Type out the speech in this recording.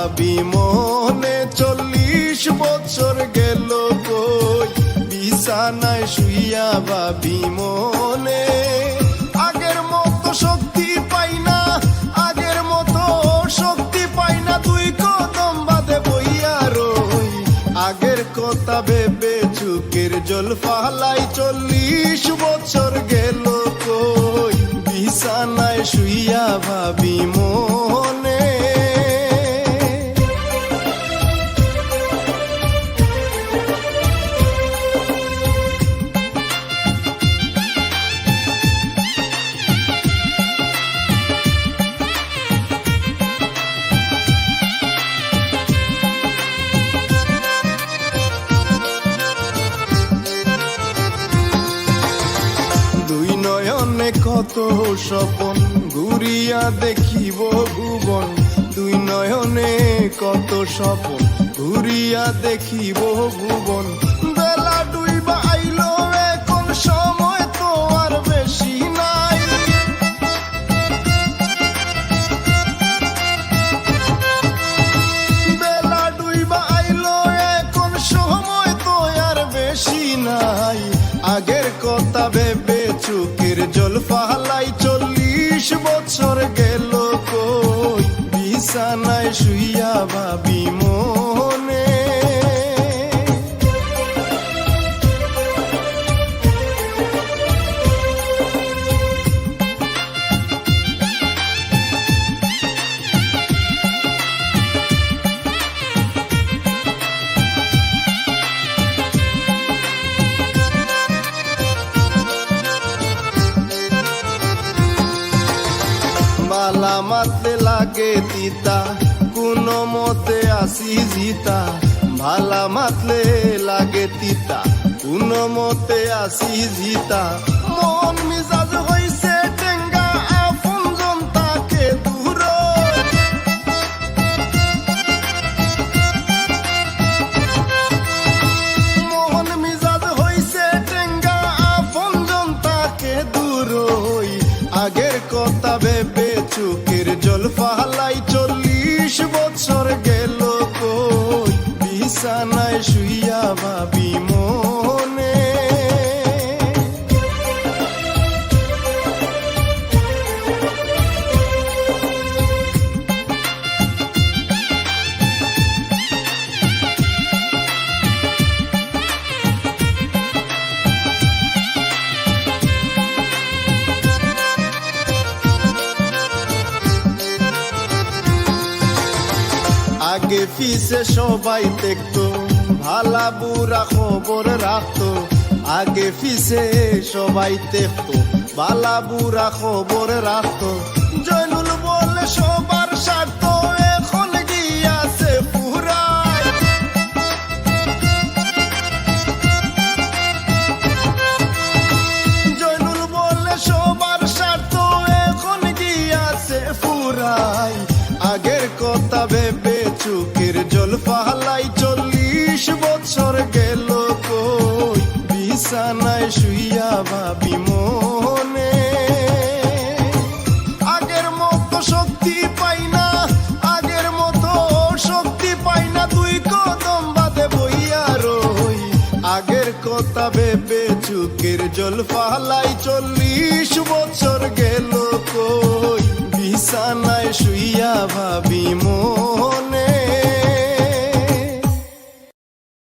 ভাবি, মনে চল্লিশ বছর গেল কই? বিছানায় শুইয়া ভাবি, মনে আগের মতো শক্তি পাই না, আগের মতো শক্তি পাই না তুই কদম বাদে বইয়া রই। আগের কথা ভেবে চুকের জল ফালাই চল্লিশ বছর গেল কই? বিছানায় শুইয়া ভাবি, মনে কত স্বপন ঘুরিয়া দেখিব ভুবন। দুই নয়নে কত স্বপন ঘুরিয়া দেখিব ভুবন। জল পাহালাই চল্লিশ বছর গেল কই? বিছানায় শুইয়া ভাবি মনে। মাতলে লাগে তিতা, কোনো মতে আসি জিতা। ভালা মাতলে লাগে তিতা, কোনো মতে আসি জিতা। মন মিজাজ বিছানায় আগে পিছে সবাই দেখতো। ভালা বুড়া খবর রাখতো। আগে পিছে সবাই দেখতো। ভালা বুড়া খবর রাখতো। চুকের জল ফালাই চল্লিশ বছর গেল কই? বিছানায় শুইয়া ভাবি মনে। আগের মতো শক্তি পাই না, আগের মতো শক্তি পাই না, দুই কদম বাদে বইয়া রই। আগের কথা ভেবে চুকের জল ফালাই চল্লিশ বছর গেল